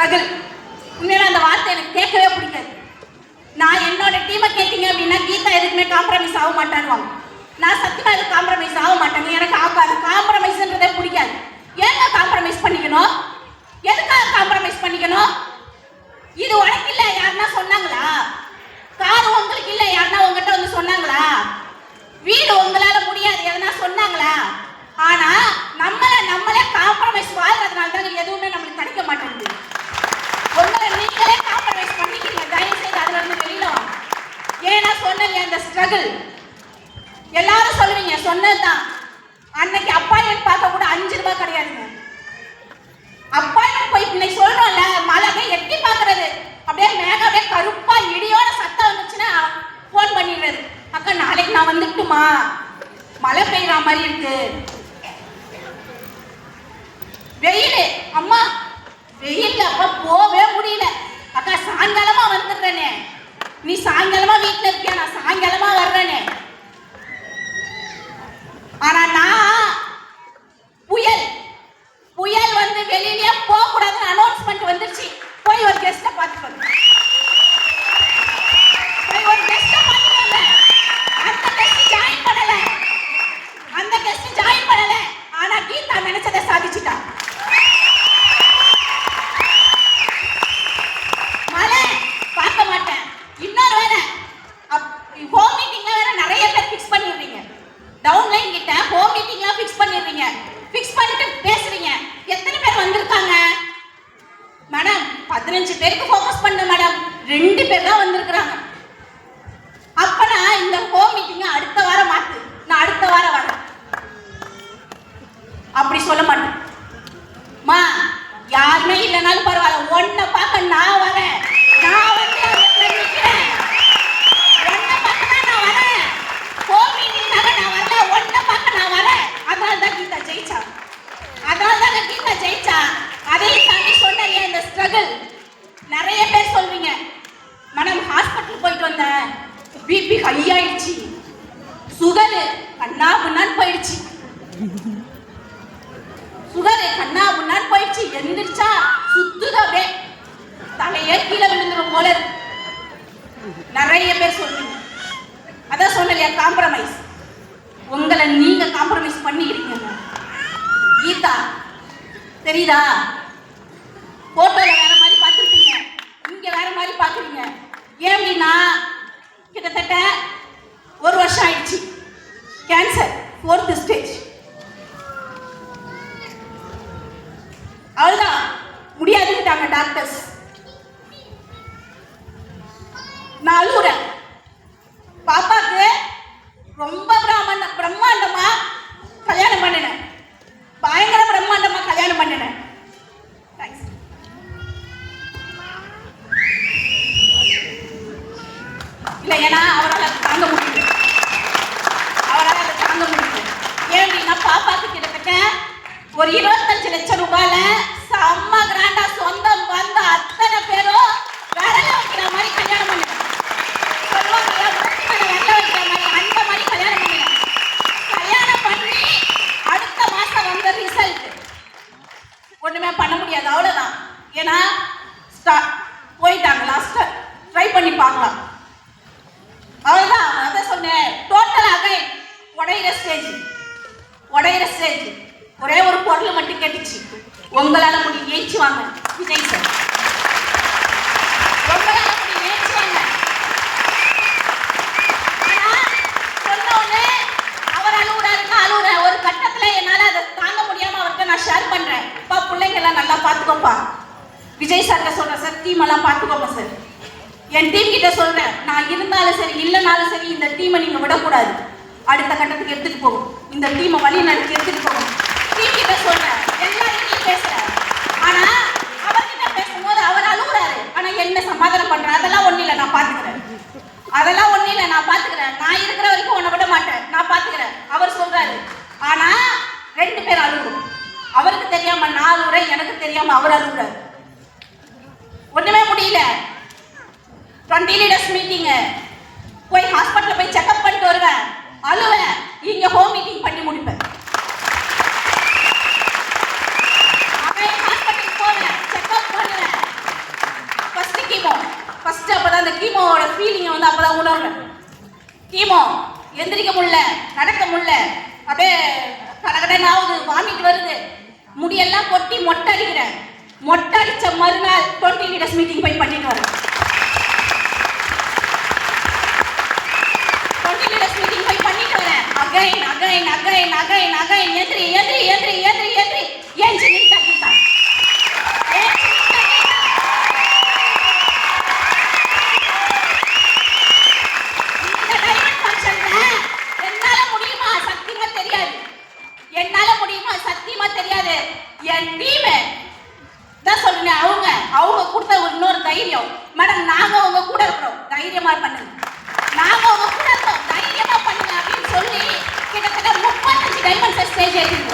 Struggle உண்மையில அந்த வார்த்தை எனக்கு கேட்கவே பிடிக்காது. நான் என்னோட டீமை கேட்டீங்க அப்படின்னா கீதா எதுக்குமே காம்ப்ரமைஸ் ஆக மாட்டானுவாங்க நான் சத்தியமா எதுவும் காம்ப்ரமைஸ் ஆக மாட்டேங்க எனக்கு ஆகாது. காம்ப்ரமைஸ்ன்றதே பிடிக்காது. ஏங்க காம்ப்ரமைஸ் பண்ணிக்கணும்? எதுக்காக காம்ப்ரமைஸ் பண்ணிக்கணும்? இது உனக்கு இல்லை யாருன்னா சொன்னாங்களா? கார் உங்களுக்கு இல்லை யாருன்னா உங்ககிட்ட வந்து சொன்னாங்களா? சொன்னீங்க சொன்னல அந்த ஸ்ட்ரகிள் எல்லாரும் சொல்லுவீங்க சொன்னதுதான். அன்னைக்கு அப்பாயின்மெண்ட் பார்க்க கூட அஞ்சு ரூபாய் கிடையாதுங்க. அப்பாயின்மெண்ட் போய் இன்னைக்கு சொல்றோம்ல மழை எட்டி பாக்குறது அப்படியே மேகம் அப்படியே கருப்பா இடியோட சத்தம் வந்துச்சுன்னா ஃபோன் பண்ணிடுறது. அக்கா நாளைக்கு நான் வந்துட்டுமா? மழை பெய்யுற மாதிரி இருக்கு. வெயில். அம்மா வெயில் அப்ப போவே நினைச்சதை சாதிச்சிட்டா. மழை பார்க்க மாட்டேன். இன்னொரு வேற ஹோம் மீட்டிங்ல வேற நிறைய பேர் ஃபிக்ஸ் பண்ணிடுறீங்க. டவுன்லைன் கிட்ட ஹோம் மீட்டிங்லாம் ஃபிக்ஸ் பண்ணிடுறீங்க. ஃபிக்ஸ் பண்ணிட்டு பேசுறீங்க. எத்தனை பேர் வந்திருக்காங்க? மேடம் பதினஞ்சு பேருக்கு ஃபோக்கஸ் பண்ண மேடம் ரெண்டு பேர் தான் வந்து அப்ப நான் இந்த ஹோம் மீட்டிங்க அடுத்த வாரம் மாத்து நான் அடுத்த வாரம் வரேன் அப்படி சொல்ல மாட்டேன் மா யாருமே இல்லைனாலும் பரவாயில்ல ஒன்ன பார்க்க நான் வரேன் நான் வந்து அந்த இடத்துல நிக்கிறேன் ஒன்ன பார்க்க தான் நான் வரேன் ஹோம் மீட்டிங்காக நான் வரல ஒன்ன பார்க்க நான் வரேன் அதனால தான் கீதா ஜெயிச்சா அதனால தான் கீதா ஜெயிச்சா அதையும் தாண்டி சொன்னேன் இந்த ஸ்ட்ரகிள் நிறைய பேர் சொல்வீங்க மேடம் பிபி ஹை ஆயிடுச்சு சுகர் கண்ணா முன்னான்னு போயிடுச்சு. சுகர் கண்ணா முன்னான்னு போயிடுச்சு. எந்திரிச்சா சுத்துது அப்படியே தலையே கீழே விழுந்துரும் போல இருக்கு. நிறைய பேர் சொல்லுங்க அதான் சொன்னலையா காம்ப்ரமைஸ் உங்களை நீங்க காம்ப்ரமைஸ் பண்ணிக்கிறீங்க. கீதா தெரியுதா போட்டோல வேற மாதிரி பார்த்துருப்பீங்க இங்க வேற மாதிரி பார்க்குறீங்க ஏன் அப்படின்னா கிட்டத்தட்ட ஒரு வருஷம் ஆயிடுச்சு கேன்சர் ஃபோர்த் ஸ்டேஜ் அதுதான் முடியாதுட்டாங்க டாக்டர்ஸ் நான் அழுகுறேன் பாப்பாக்கு ரொம்ப பிராமண பிரம்மாண்டமா கல்யாணம் பண்ணினேன். பயங்கர பிரம்மாண்டமா கல்யாணம் பண்ணினேன். Thanks. ஏன்னா அவரால் தாங்க முடியல. அவரால் அதை தாங்க முடியல. ஏன் அப்படின்னா பாப்பாக்கு கிட்டத்தட்ட ஒரு இருபத்தஞ்சு லட்சம் ரூபாயில செம்ம கிராண்டா சொந்தம் வந்த அத்தனை பேரும் மாதிரி கல்யாணம் பண்ணினேன் சொல்லுவாங்கல்ல, மூக்கு மேல விரல வைக்கிற மாதிரி, அந்த மாதிரி கல்யாணம் பண்ணினேன். கல்யாணம் பண்ணி அடுத்த மாசம் வந்த ரிசல்ட் ஒண்ணுமே பண்ண முடியாது அவ்வளவுதான் ஏன்னா ஸ்டா- போயிட்டாங்க லாஸ்ட் ட்ரை பண்ணி பார்க்கலாம் அவ்வளவுதான் அதான் சொன்னேன் டோட்டலாக உடையிற ஸ்டேஜ் உடையிற ஸ்டேஜ் ஒரே ஒரு பொருள் மட்டும் கேட்டுச்சு உங்களால முடியும். ஏச்சு வாங்க. விஜய் சார் உங்களால முடியும். ஏச்சு வாங்க. ஆனா, சொன்ன உடனே அவர் அழுகுறாருன்னா அழுகுறேன். ஒரு கட்டத்துல என்னால அதை தாங்க முடியாம அவர்கிட்ட நான் ஷேர் பண்றேன். அப்பா பிள்ளைங்க எல்லாம் நல்லா பாத்துக்கோப்பா. விஜய் சார்கிட்ட சொல்றேன் சார் டீம் எல்லாம் பாத்துக்கோங்க சார் என் டீம் கிட்ட சொல்றேன் நான் இருந்தாலும் சரி இல்லைனாலும் சரி இந்த டீமை நீங்க விடக்கூடாது. அடுத்த கட்டத்துக்கு எடுத்துட்டு போகும் இந்த டீமை வழி நடத்தி எடுத்துட்டு போகும் டீம் கிட்ட சொல்றேன் எல்லாரும் பேசுறேன் ஆனா அவர்கிட்ட பேசும்போது அவர் அழுகுறாரு ஆனா என்ன சமாதானம் பண்றேன் அதெல்லாம் ஒண்ணு இல்லை நான் பாத்துக்கிறேன் அதெல்லாம் ஒண்ணு இல்லை நான் பாத்துக்கிறேன் நான் இருக்கிற வரைக்கும் உன்னை விட மாட்டேன் நான் பாத்துக்கிறேன் அவர் சொல்றாரு ஆனா ரெண்டு பேரும் அழுகுறோம் அவருக்கு தெரியாம நான் அழுகுறேன் எனக்கு தெரியாம அவர் அழுகுறாரு. ஒண்ணுமே முடியல. டுவெண்ட்டி லீடர்ஸ் மீட்டிங்கு போய் ஹாஸ்பிட்டல் போய் செக்அப் பண்ணிட்டு வருவேன். அழுவேன். இங்க ஹோம் மீட்டிங் பண்ணி முடிப்பேன். அவன் ஹாஸ்பிட்டல் போவேன். செக்அப் பண்ணுவேன். ஃபர்ஸ்ட் கீமோ ஃபர்ஸ்ட் அப்பதான் அந்த கீமோவோட ஃபீலிங்கை வந்து அப்பதான் உணர்வேன். கீமோ எந்திரிக்க முடியல. நடக்க முடியல. அப்படியே கடகடன் ஆகுது. வாமிட் வருது. முடியெல்லாம் கொட்டி மொட்டை அடிக்கிறேன் மொட்டை அடிச்ச மறுநாள் டுவெண்ட்டி லீடர்ஸ் மீட்டிங் போய் பண்ணிட்டு வரேன். டுவெண்ட்டி லீடர்ஸ் மீட்டிங் போய் பண்ணிட்டு வரேன். Again again again again again எந்திரி எந்திரி எந்திரி எந்திரி எந்திரி எந்திரி சின்ன தக்கிட்டான் ஏன் சின்ன தக்கிட்டான் இந்த டைமண்ட் ஃபங்க்ஷன்ல என்னால முடியுமா சத்தியமா தெரியாது என்னால முடியுமா சத்தியமா தெரியாது என் டீம் தான் சொல்லுங்க அவங்க அவங்க கொடுத்த ஒரு செய்யறோம் மேடம் நாங்க உங்க கூட இருக்கிறோம் தைரியமா பண்ணுங்க. நாங்க உங்க கூட இருக்கோம் தைரியமா பண்ணுங்க அப்படின்னு சொல்லி கிட்டத்தட்ட முப்பத்தஞ்சு டைமண்ட் ஸ்டேஜ் ஏற்றிருக்கோம்